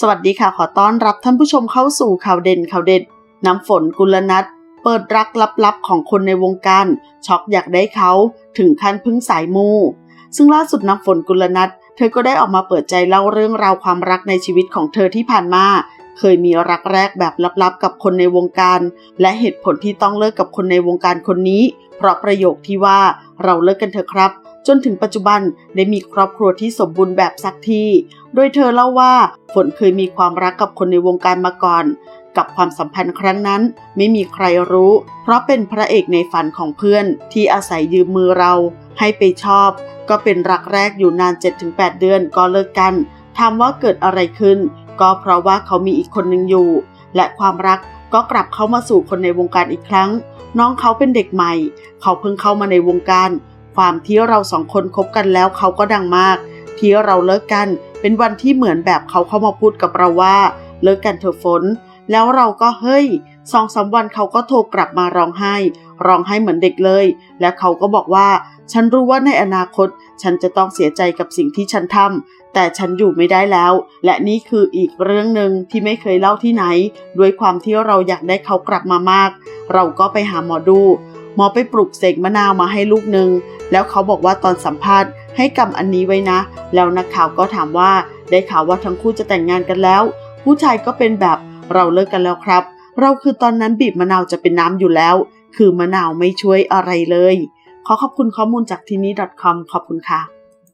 สวัสดีค่ะขอต้อนรับท่านผู้ชมเข้าสู่ข่าวเด่นข่าวเด็ด น้ำฝนกุลนัทเปิดรักลับๆของคนในวงการ ช็อกอยากได้เขาถึงขั้นพึ่งสายมู ซึ่งล่าสุดน้ำฝนกุลนัทเธอก็ได้ออกมาเปิดใจเล่าเรื่องราวความรักในชีวิตของเธอที่ผ่านมา เคยมีรักแรกแบบลับๆ กับคนในวงการ และเหตุผลที่ต้องเลิกกับคนในวงการคนนี้ เพราะประโยคที่ว่าเราเลิกกันเถอะครับ จนถึงปัจจุบันได้มีครอบครัวที่สมบูรณ์แบบสักที โดยเธอเล่าว่าฝนเคยมีความรักกับคนในวงการมาก่อน กับความสัมพันธ์ครั้งนั้น ไม่มีใครรู้ เพราะเป็นพระเอกในฝันของเพื่อนที่อาศัยยืมมือเรา ให้ไปชอบ ก็เป็นรักแรกอยู่นาน 7-8 เดือนก็เลิกกันถามว่าเกิดอะไรขึ้น ก็เพราะว่าเขามีอีกคนหนึ่งอยู่ และความรักก็กลับเข้ามาสู่คนในวงการอีกครั้ง น้องเขาเป็นเด็กใหม่ เขาเพิ่งเข้ามาในวงการ ความที่เราสองคนคบกันแล้วเขาก็ดังมาก ที่เราเลิกกันเป็นวันที่เหมือนแบบเขาเข้ามาพูดกับเราว่าเลิกกันเถอะฝน แล้วเราก็เฮ้ยสองสามวันเขาก็โทรกลับมาร้องไห้ ร้องไห้เหมือนเด็กเลย และเขาก็บอกว่า ฉันรู้ว่าในอนาคต ฉันจะต้องเสียใจกับสิ่งที่ฉันทำแต่ฉันอยู่ไม่ได้แล้ว และนี่คืออีกเรื่องหนึ่งที่ไม่เคยเล่าที่ไหน ด้วยความที่เราอยากได้เขากลับมามาก เราก็ไปหาหมอดูหมอไปปลุกเสกมะนาวมาให้ลูกหนึ่งแล้วเขาบอกว่าตอนสัมภาษณ์ให้กำอันนี้ไว้นะ แล้วนักข่าวก็ถามว่าได้ข่าวว่าทั้งคู่จะแต่งงานกันแล้ว ผู้ชายก็เป็นแบบเราเลิกกันแล้วครับ เราคือตอนนั้นบีบมะนาวจะเป็นน้ำอยู่แล้ว คือมะนาวไม่ช่วยอะไรเลย ขอขอบคุณข้อมูลจากที่นี่ .com ขอบคุณค่ะ